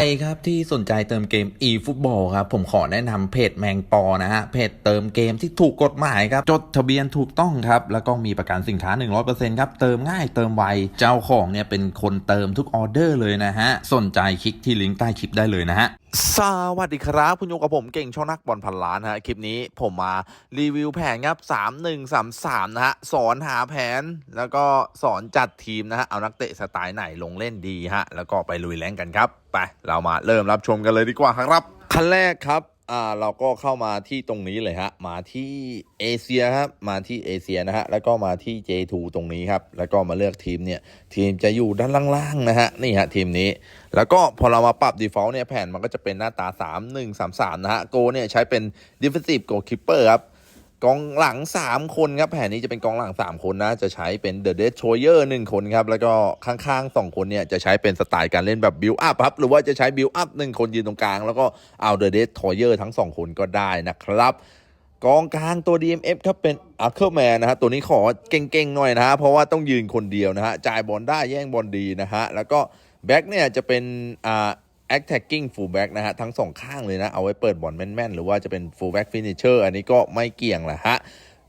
ใครครับที่สนใจเติมเกม eFootball ครับผมขอแนะนำเพจแมงปอนะฮะเพจเติมเกมที่ถูกกฎหมายครับจดทะเบียนถูกต้องครับแล้วก็มีประกันสินค้า 100%ครับเติมง่ายเติมไวเจ้าของเนี่ยเป็นคนเติมทุกออเดอร์เลยนะฮะสนใจคลิกที่ลิงก์ใต้คลิปได้เลยนะฮะ สวัสดีครับคุณโยกับผมเก่งช่องนักบอลพันล้านฮะคลิปนี้ผมมารีวิวแผนครับ3 1 3 3นะฮะสอนหาแผนแล้วก็สอนจัดทีมนะฮะเอานักเตะสไตล์ไหนลงเล่นดีฮะแล้วก็ไปลุยแรงกันครับ ไป เรามาเริ่มรับชมกันเลยดีกว่าครับ ขั้นแรกครับ อ่าเราก็เข้ามาที่ตรงนี้เลยฮะ มาที่เอเชียครับ มาที่เอเชียนะฮะ แล้วก็มาที่ J2 ตรงนี้ครับ แล้วก็มาเลือกทีมเนี่ย ทีมจะอยู่ด้านล่างๆนะฮะ นี่ฮะทีมนี้ แล้วก็พอเรามาปรับ default เนี่ยแผ่นมันก็จะเป็นหน้าตา 3 1 3 3 นะฮะ โกเนี่ยใช้เป็น defensive goalkeeper ครับ กองหลัง 3 คนครับแผนนี้จะเป็นกองหลัง 3 คนนะ จะใช้เป็น the destroyer 1คนครับ แล้วก็ข้างๆ 2 คนเนี่ย จะใช้เป็นสไตล์การเล่นแบบ build up ครับ หรือว่าจะใช้ build up 1คนยืนตรงกลาง แล้วก็เอา the destroyer ทั้ง 2 คนก็ได้นะครับกองกลางตัว DMF ครับเป็น a r k e r m a n นะฮะตัวนี้ขอเก่งๆหน่อยนะฮะเพราะว่าต้องยืนคนเดียวนะฮะจ่ายบอลได้แย่งบอลดีนะฮะแล้วก็แบ็กเนี่ยจะเป็นอ่า attacking fullback นะฮะ ทั้งสองข้างเลยนะ เอาไว้เปิดบอลแม่นๆ หรือว่าจะเป็น fullback finisher อันนี้ก็ไม่เกี่ยงแหละฮะ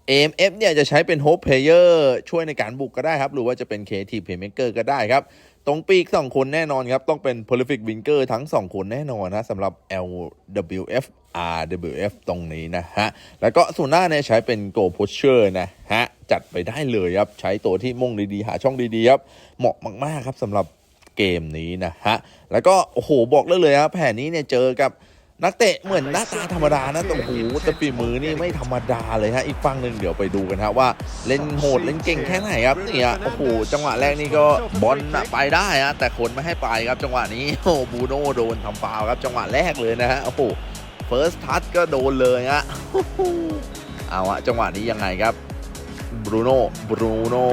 AMF เนี่ยจะใช้เป็น hope player ช่วยในการบุกก็ได้ครับ หรือว่าจะเป็น creative playmaker ก็ได้ครับ ตรงปีก 2 คนแน่นอนครับ ต้องเป็น prolific winger ทั้ง 2 คนแน่นอนนะสำหรับ LWF RWF ตรงนี้นะฮะ แล้วก็ส่วนหน้าเนี่ยใช้เป็น go pusher นะฮะ จัดไปได้เลยครับ ใช้ตัวที่มุ่งดีๆ หาช่องดีๆครับ เหมาะมากๆครับสำหรับ เกมนี้นะฮะ แล้วก็โอ้โหบอกได้เลยครับแผนนี้เนี่ยเจอกับนักเตะเหมือนหน้าตาธรรมดานะแต่โอ้โหแต่ฝีมือนี่ไม่ธรรมดาเลยฮะอีกฝั่งหนึ่งเดี๋ยวไปดูกันฮะว่าเล่นโหดเล่นเก่งแค่ไหนครับเนี่ยโอ้โหจังหวะแรกนี่ก็บอลไปได้ฮะแต่คนไม่ให้ไปครับจังหวะนี้โอ้บูโน่โดนทำฟาวครับจังหวะแรกเลยนะฮะโอ้โหเฟิร์สทัชก็โดนเลยฮะเอาอะจังหวะนี้ยังไงครับ บรูโน่บรูโน่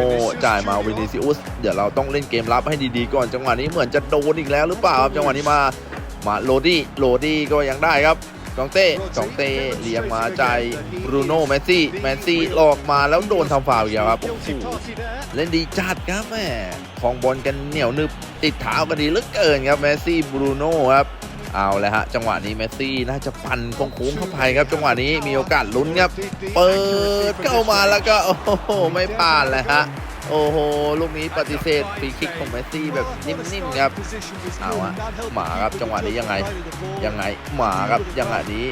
จ่ายมาวินิซิอุส เดี๋ยวเราต้องเล่นเกมรับให้ดีๆก่อนจังหวะนี้เหมือนจะโดนอีกแล้วหรือเปล่าครับจังหวะนี้มามาโรดี้โรดี้ก็ยังได้ครับกองเต้กองเต้เลี้ยงมาจ่ายบรูโน่แมสซี่แมสซี่หลอกมาแล้วโดนทำฟาวล์อีกแล้วครับโอ้โหเล่นดีจัดครับแม่ของบอลกันเหนียวนึบติดเท้ากันดีเหลือเกินครับแมสซี่บรูโน่ครับ เอาเลยฮะ จังหวะนี้เมสซี่น่าจะปั่นโค้งเข้าไปครับ จังหวะนี้มีโอกาสลุ้นครับ เปิดเข้ามาแล้วก็ โอ้โห ไม่ผ่านเลยฮะ โอ้โห ลูกนี้ปฏิเสธฟรีคิกของเมสซี่แบบนิ่มๆครับ เอาอะหมาครับ จังหวะนี้ยังไง ยังไง หมาครับยังไงนี้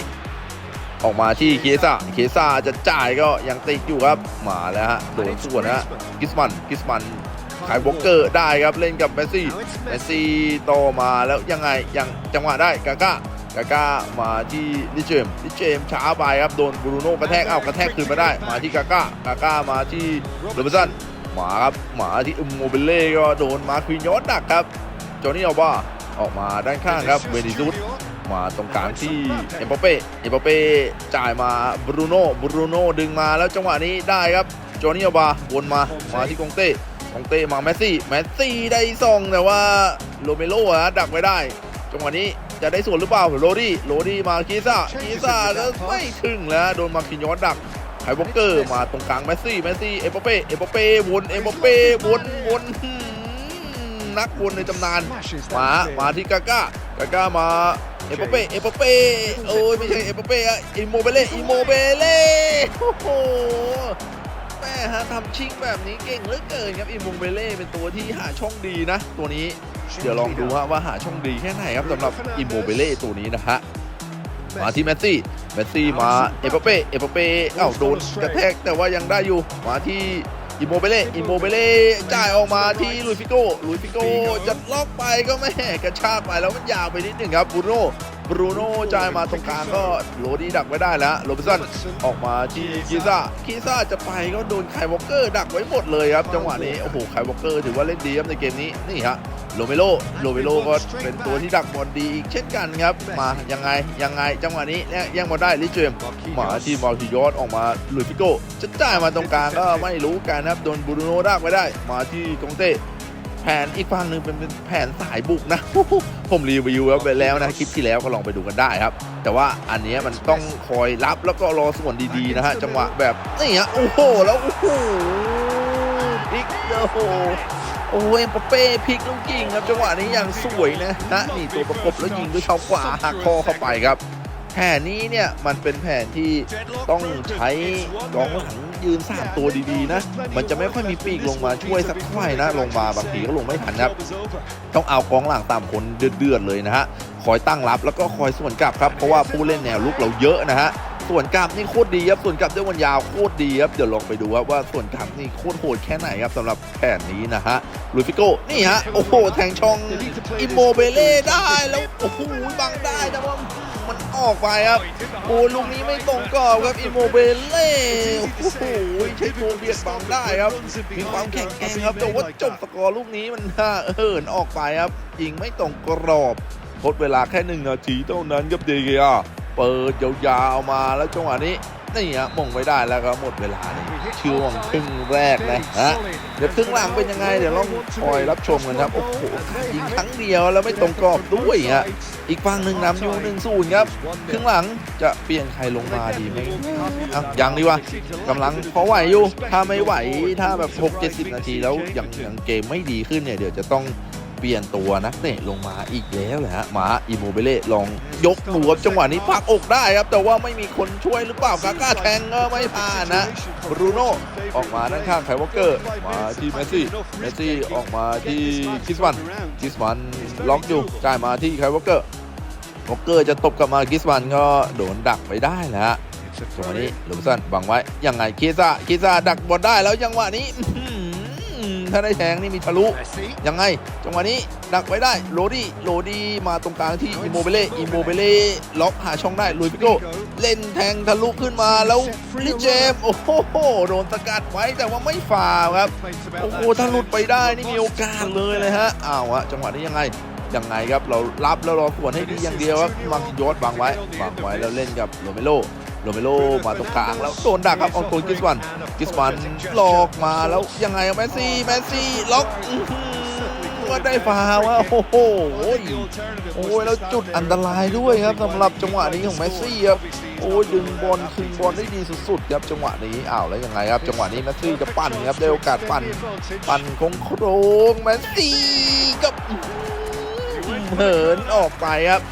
ออกมาที่เคซ่าเคซ่าจะจ่ายก็ยังติดอยู่ครับ หมาแล้วฮะ โดนส่วนนะฮะ กิสมัน กิสมัน ขายวอลเกอร์ได้ครับเล่นกับเมสซี่เมสซี่โตมาแล้วยังไงยังจังหวะได้กาก้ากาก้ามาที่ลิเจมลิเจมช้าไปครับโดนบรูโน่กระแทกเอ้ากระแทกคืนมาได้ มาที่กาก้ากาก้ามาที่โรบร์สันหมาครับหมาที่อุมโมเบเล่ก็โดนมาควีนยอดดักครับจอห์นนี่อัลบ้าออกมาด้านข้างครับเวนิซุสมาตรงกลางที่เอ็มบัปเป้เอ็มบัปเป้จ่ายมาบรูโน่บรูโน่ดึงมาแล้วจังหวะนี้ได้ครับจอห์นนี่อัลบาวนมามาที่กงเต้ ของเต้มาแมสซี่แมสซี่ได้ส่งแต่ว่าโรเมโร่ฮะดักไว้ได้จังหวะนี้จะได้ส่วนหรือเปล่าโรดี้โรดี้มาคีซ่าคีซ่าก็ไม่ถึงแล้วโดนมาคินยอสดักไฮวอเกอร์มาตรงกลางแมสซี่แมสซี่เอ็มบัปเป้เอ็มบัปเป้วนเอ็มบัปเป้วนวนนักวนในตำนานมามาที่กาก้ากาก้ามาเอ็มบัปเป้เอ็มบัปเป้โอ้ยไม่ใช่เอ็มบัปเป้อะอิโมเบเล่อิโมเบเล่โอ้โห ม่ฮะทำชิงแบบนี้เก่งเหลือเกินครับอิมงเบเล่เป็นตัวที่หาช่องดีนะ ตัวนี้เดี๋ยวลองดูฮะว่าหาช่องดีแค่ไหนครับสำหรับอิมโมเบเล่ตัวนี้นะฮะมาที่แมสซี่แมสซี่มาเอเปเป้เอเปเป้เอ้าโดนกระแทกแต่ว่ายังได้อยู่มาที่อิโมเบเล่อิโมเบเล่จ่ายออกมาที่ลุยฟิโก้ลุยฟิโก้จะล็อกไปก็แม่กระชากไปแล้วมันยาวไปนิดหนึ่งครับบูโน่ บรูโน่จ่ายมาตรงกลางก็โรดี้ดักไว้ได้แล้วโรบินสันออกมาที่คีซ่าคีซ่าจะไปก็โดนไคยวอเกอร์ดักไว้หมดเลยครับ จังหวะนี้โอ้โหไควอเกอร์ถือว่าเล่นดีครับในเกมนี้นี่ฮะโรเมโลโรเมโลก็เป็นตัวที่ดักบอลดีอีกเช่นกันครับ มายังไงยังไงจังหวะนี้แย่งบอลได้ลิเจมมาที่มาที่ยอดออกมาลุยฟิโก้จะจ่ายมาตรงกลางก็ไม่รู้กันครับโดนบรูโน่ดักไว้ได้ มาที่กองเต้ ผนอีกฝั่งหนึ่งเป็นแผนสายบุกนะ ผมรีวิวไปแล้วนะคลิปที่แล้วก็ลองไปดูกันได้ครับ แต่ว่าอันนี้มันต้องคอยรับแล้วก็รอส่วนดีๆนะฮะจังหวะแบบนี่ฮะโอ้โหแล้วโอ้โหพลิกโอ้โหโอ้ยเอ็มปเป้พลิกลูกยิงครับจังหวะนี้อย่างสวยนะนะนี่ตัวประกบแล้วยิงด้วยเท้าขวาหักคอเข้าไปครับ แผนนี้เนี่ยมันเป็นแผนที่ต้องใช้กองหลังยืนสามตัวดีๆนะ มันจะไม่ค่อยมีปีกลงมาช่วยสักเท่าไหร่นะลงมาบางทีก็ลงไม่ทันครับ ต้องเอากองหลังตามคนเดือดๆเลยนะฮะคอยตั้งรับแล้วก็คอยส่วนกลับครับเพราะว่าผู้เล่นแนวลุกเราเยอะนะฮะ ส่วนกลับนี่โคตรดีครับส่วนกลับด้วยวันยาวโคตรดีครับเดี๋ยวลองไปดูครับว่าส่วนกลับนี่โคตรโหดแค่ไหนครับสำหรับแผนนี้นะฮะลุยฟิโก้นี่ฮะโอ้โหแทงช่องอิโมเบเล่ได้แล้วโอ้โหบังได้แต่ว่ามันออกไปครับโอ้ลูกนี้ไม่ตรงกรอบครับอิโมเบเล่โอ้โหใช้โมเบียดบังได้ครับมีความแข็งแกร่งครับแต่ว่าจบสกอร์ลูกนี้มันน่าเหินออกไปครับยิงไม่ตรงกรอบทดเวลาแค่หนึ่งนาทีเท่านั้นครับเดเกีย เปิดยาวๆมาแล้วจังหวะนี้นี่ฮะมงไม่ได้แล้วครับหมดเวลานี่ช่วงครึ่งแรกนะฮะเดี๋ยวครึ่งหลังเป็นยังไง เดี๋ยวลองคอยรับชมกันครับ โอ้โหยิงครั้งเดียวแล้วไม่ตรงกรอบด้วยฮะอีกฝั่งหนึ่งนำอยู่หนึ่งศูนย์ครับครึ่งหลังจะเปลี่ยนใครลงมาดีไหมอะยังดีวะกำลังพอไหวอยู่ถ้าไม่ไหวถ้าแบบ 6 70 นาทีแล้วยังยังเกมไม่ดีขึ้นเนี่ยเดี๋ยวจะต้อง เปลี่ยนตัวนักเตะลงมาอีกแล้วแหละฮะมาอิโมเบเล่ลองยกหัวจังหวะนี้พักอกได้ครับ แต่ว่าไม่มีคนช่วยหรือเปล่ากาก้าแทงก็ไม่ผ่านนะบรูโน่ออกมาด้านข้างไคลวอลเกอร์ มาที่เมสซี่เมสซี่ออกมาที่คิสมันคิสมันล็อกอยู่จ่ายมาที่ไคลวอลเกอร์วอลเกอร์จะตบกลับมาคิสมันก็โดนดักไปได้แหละฮะจังหวะนี้ลูกสันบังไว้ยังไงคิซ่าคิซ่าดักบอลได้แล้วจังหวะนี้อื้อหือ ถ้าได้แทงนี่มีทะลุ ยังไง จังหวะนี้ดักไว้ได้ โรดี้โรดี้มาตรงกลางที่อิโมเบเล่อิโมเบเล่ล็อกหาช่องได้ลุยพิโก้เล่นแทงทะลุขึ้นมาแล้วลิเจมส์โอ้โหโดนสกัดไว้แต่ว่าไม่ฝ่าครับ โอ้โหถ้าหลุดไปได้นี่มีโอกาสเลยเลยฮะอ้าวฮะจังหวะนี้ยังไงยังไงครับเรารับแล้วรอสวนให้ดีอย่างเดียวครับมังยศบังไว้บังไว้แล้วเล่นกับโรเมโล โรเมโลมาตรงกลางแล้วโดนดักครับเอาตัวกิสวันกิสวันหลอกมาแล้วยังไงอะแมสซี่แมสซี่ล็อกอื้อหือก็ได้ฟาวว่าโอ้โหโอ้ยโอ้ยแล้วจุดอันตรายด้วยครับสำหรับจังหวะนี้ของแมสซี่ครับโอ้ยดึงบอลคืนบอลได้ดีสุดๆครับจังหวะนี้อ้าวแล้วยังไงครับ จังหวะนี้แมสซี่จะปั่นครับได้โอกาสปั่นปั่นคงโครงแมซี่กับเหินออกไปครับ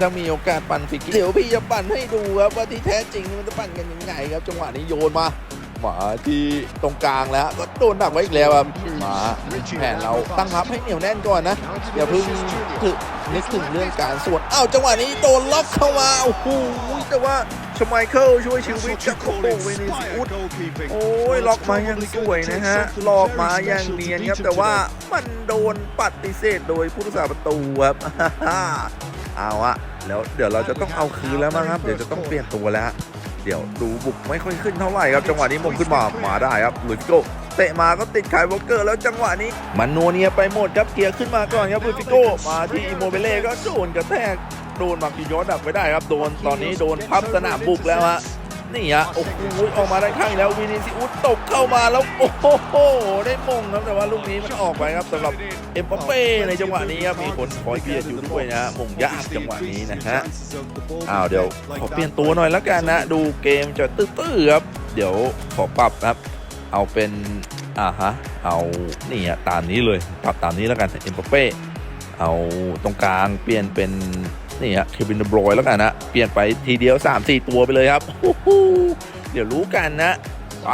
ถ้ามีโอกาสปั่นฟิกเดี๋ยวพี่จะปั่นให้ดูครับว่าที่แท้จริงมันจะปั่นกันยังไงครับ จังหวะนี้โยนมามาที่ตรงกลางแล้วก็โดนดักไว้อีกแล้วครับมาแผนเราตั้งรับให้เหนียวแน่นก่อนนะอย่าเพิ่งถึงนึกถึงเรื่องการสวนอ้าวจังหวะนี้โดนล็อกเข้ามาโอ้โหแต่ว่าชไมเคิลช่วยชีวิตจากโคเวนซิอุสโอ้ยล็อกมาอย่างสวยนะฮะหลอกมาอย่างเนียนครับแต่ว่ามันโดน ปฏิเสธโดยผู้รักษาประตูครับเอาอะแล้วเดี๋ยวเราจะต้องเอาคืนแล้วมั้งครับ เดี๋ยวจะต้องเปลี่ยนตัวแล้ว เดี๋ยวดูบุกไม่ค่อยขึ้นเท่าไหร่ครับ จังหวะนี้มงขึ้นมามาได้ครับลุยฟิโกเตะมาก็ติดไคยวอลเกอร์แล้วจังหวะนี้ มันนัวเนียไปหมดครับเกียร์ขึ้นมาก่อนครับลุยฟิโก้มาที่อิโมเบเล่ก็โดนกระแทกโดนมาคิยอดักไว้ได้ครับโดนตอนนี้โดนพับสนามบุกแล้วฮะ นี่ฮะโอ้โหออกมาด้านข้างแล้ววินิซิอุสตกเข้ามาแล้วโอ้โหได้มงครับแต่ว่าลูกนี้มันออกไปครับสำหรับเอ็มปเป้ในจังหวะนี้ครับมีคนคอยเบียดอยู่ด้วยนะมงยากจังหวะนี้นะฮะอ้าวเดี๋ยวขอเปลี่ยนตัวหน่อยแล้วกันนะ ดูเกมจะตื้อๆครับ เดี๋ยวขอปรับครับ เอาเป็นอ่าฮะเอานี่ฮะตามนี้เลยปรับตามนี้แล้วกันเอ็มปเป้เอาตรงกลางเปลี่ยนเป็น นี่ฮะเควินเดบรอยแล้วกันนะ เปลี่ยนไปทีเดียว 3-4 ตัวไปเลยครับ เดี๋ยวรู้กันนะไป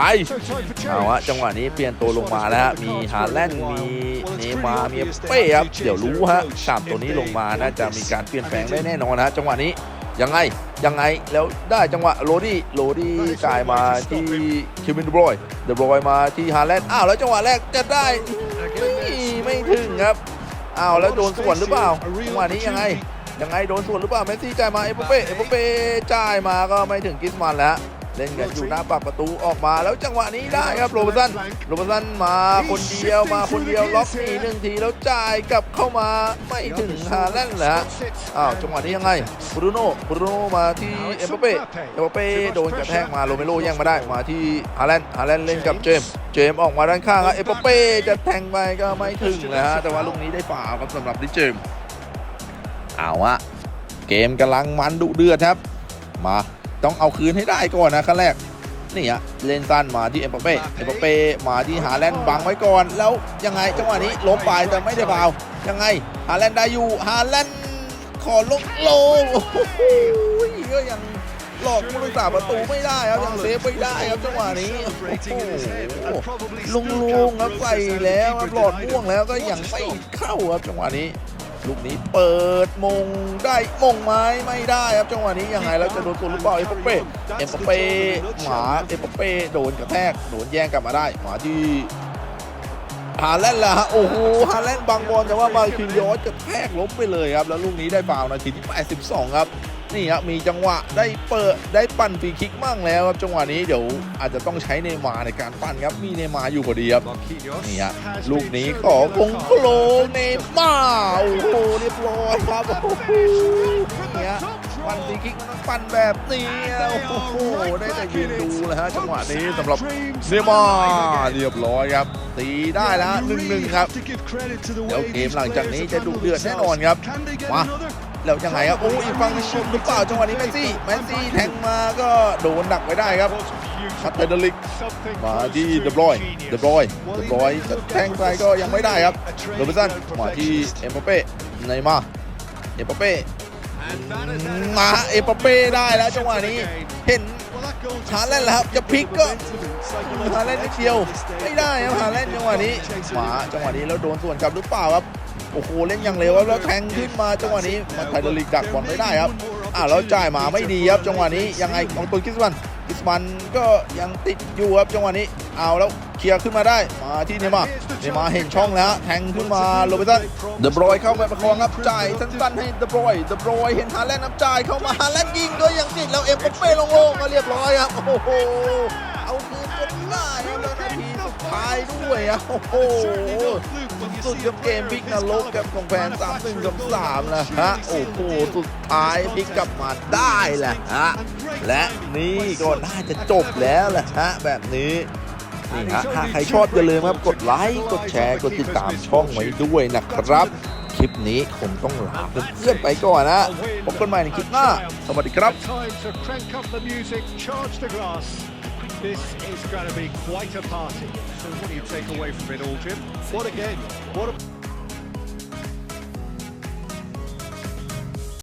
เอาฮะจังหวะนี้เปลี่ยนตัวลงมาแล้วฮะมีฮาแลนด์มีเนย์มามีเป้ครับเดี๋ยวรู้ฮะสามตัวนี้ลงมาน่าจะมีการเปลี่ยนแปลงได้แน่นอนนะจังหวะนี้ยังไงยังไงแล้วได้จังหวะโรดี้โรดี้จ่ายมาที่เควินเดบรอยเดบรอยมาที่ฮาแลนด์อ้าวแล้วจังหวะแรกจะได้ไม่ไม่ถึงครับอ้าวแล้วโดนสวนหรือเปล่าจังหวะนี้ยังไง ยังไงโดนส่วนหรือเปล่าเมสซี่จ่ายมาเอ็มบัปเป้เอ็มบัปเป้จ่ายมาก็ไม่ถึงกิสมันแล้วเล่นกันอยู่หน้าปากประตูออกมาแล้วจังหวะนี้ได้ครับโรเบร์ตสันโรเบร์ตสันมาคนเดียวมาคนเดียวล็อกหนีหนึ่งทีแล้วจ่ายกลับเข้ามาไม่ถึงฮาแลนด์แล้วอ้าวจังหวะนี้ยังไงบรูโน่บรูโน่มาที่เอ็มบัปเป้เอ็มบัปเป้โดนกระแทกมาโรเมโรแย่งมาได้มาที่ฮาแลนด์ฮาแลนด์เล่นกับเจมส์เจมส์ออกมาด้านข้างครับเอ็มบัปเป้จะแทงไปก็ไม่ถึงนะฮะแต่ว่าลูกนี้ได้ฝ่าวครับสำหรับดิเจมส์ เอาอะเกมกำลังมันดุเดือดครับ มาต้องเอาคืนให้ได้ก่อนนะขั้นแรกนี่ฮะเล่นสั้นมาที่เอ็มบัปเป้เอ็มบัปเป้มาที่หาแลนด์บังไว้ก่อน แล้วยังไงจังหวะนี้ล้มไปแต่ไม่ได้ฟาวยังไงหาแลนด์ได้อยู่หาแลนด์ขอลงโลโอ้โหก็ยังหลอกผู้รักษาประตูไม่ได้ครับยังเซฟไม่ได้ครับจังหวะนี้โอ้โหลุงลุงครับใส่แล้วครับหลอดม่วงแล้วก็ยังไม่เข้าครับจังหวะนี้ ลูกนี้เปิดมงได้มงไหมไม่ได้ครับจังหวะนี้ยังไงแล้วจะโดนตัวลูกบอเปล่าเอ็มบัปเป้เอ็มบัปเป้หมาเอ็มบัปเป้โดนกระแทกโดนแย่งกลับมาได้หมาที่ฮาแลนด์ล่ะฮะโอ้โหฮาแลนด์บางบอลแต่ว่ามาคินยอสกระแทกล้มไปเลยครับแล้วลูกนี้ได้ฟาวล์นาทีที่ 82 ครับ นี่ครับมีจังหวะได้เปิดได้ปั่นฟรีคิกมั่งแล้วครับจังหวะนี้เดี๋ยวอาจจะต้องใช้เนมาร์ในการปั่นครับมีเนมาร์อยู่พอดีครับนี่ฮะลูกนี้ของวงโคลเนมาร์โอ้โหเรียบร้อยครับโอ้โหนี่ฮะ ปั่นฟรีคิกมันต้องปั่นแบบนี้โอ้โหได้แต่ยืนดูเลยฮะจังหวะนี้สำหรับเนย์มาร์เรียบร้อยครับ ตีได้แล้วหนึ่งหนึ่งครับเดี๋ยวเกมหลังจากนี้จะดุเดือดแน่นอนครับมาแล้วยังไงครับโอ้อีกฝั่งหนึงชุดหรือเปล่าจังหวะนี้แมสซี่แมสซี่แทงมาก็โดนดักไว้ได้ครับคัตเตอร์ลิกมาที่เดบรอยเดบรอยเดบรอยจะแทงไปก็ยังไม่ได้ครับโรบินสันมาที่เอ็มบัปเป้ในมาเอ็มบัปเป้ มาเอปเป้ได้แล้วจังหวะนี้เห็นฮาแลนแล้วครับจะพลิกก็ฮาแลนนิดเดียวไม่ได้ครับฮาแลนจังหวะนี้มาจังหวะนี้แล้วโดนส่วนกลับหรือเปล่าครับโอ้โหเล่นอย่างเร็วครับแล้วแทงขึ้นมาจังหวะนี้มาไทเดลิกดักบอลไม่ได้ครับอ่าแล้วจ่ายมาไม่ดีครับจังหวะนี้ยังไงของตัวคิสมันคิสมันก็ยังติดอยู่ครับจังหวะนี้เอาแล้ว เคลียร์ขึ้นมาได้ มาที่เนมาเนมาเห็นช่องแล้วแทงขึ้นมาโรเบร์ตันเดบรอยเข้าไปประคองครับจ่ายสั้นๆให้เดบรอยเดบรอยเห็นฮาแลนด์นับจ่ายเข้ามาฮาแลนด์ยิงก็ยังติดแล้วเอ็มบัปเป้ลงโล่งมาเรียบร้อยครับโอ้โหเอาคืนจนได้ครับแล้วนาทีสุดท้ายด้วยอะโอ้โหสุดกับเกมพิกนรกกับของแฟน3 1กับ3นะฮะโอ้โหสุดท้ายพิกกลับมาได้แหละฮะและนี่ก็น่าจะจบแล้วแหละฮะแบบนี้ นี่ฮะถ้าใครชอบอย่าลืมครับกดไลค์กดแชร์กดติดตามช่องไว้ด้วยนะครับ คลิปนี้ผมต้องลาเพื่อนๆไปก่อนนะพบกันใหม่ในคลิปหน้า สวัสดีครับ Time to crank up the music, charge the glass. This is going to be quite a party. So, what do you take away from it all, Jim? What a game! What a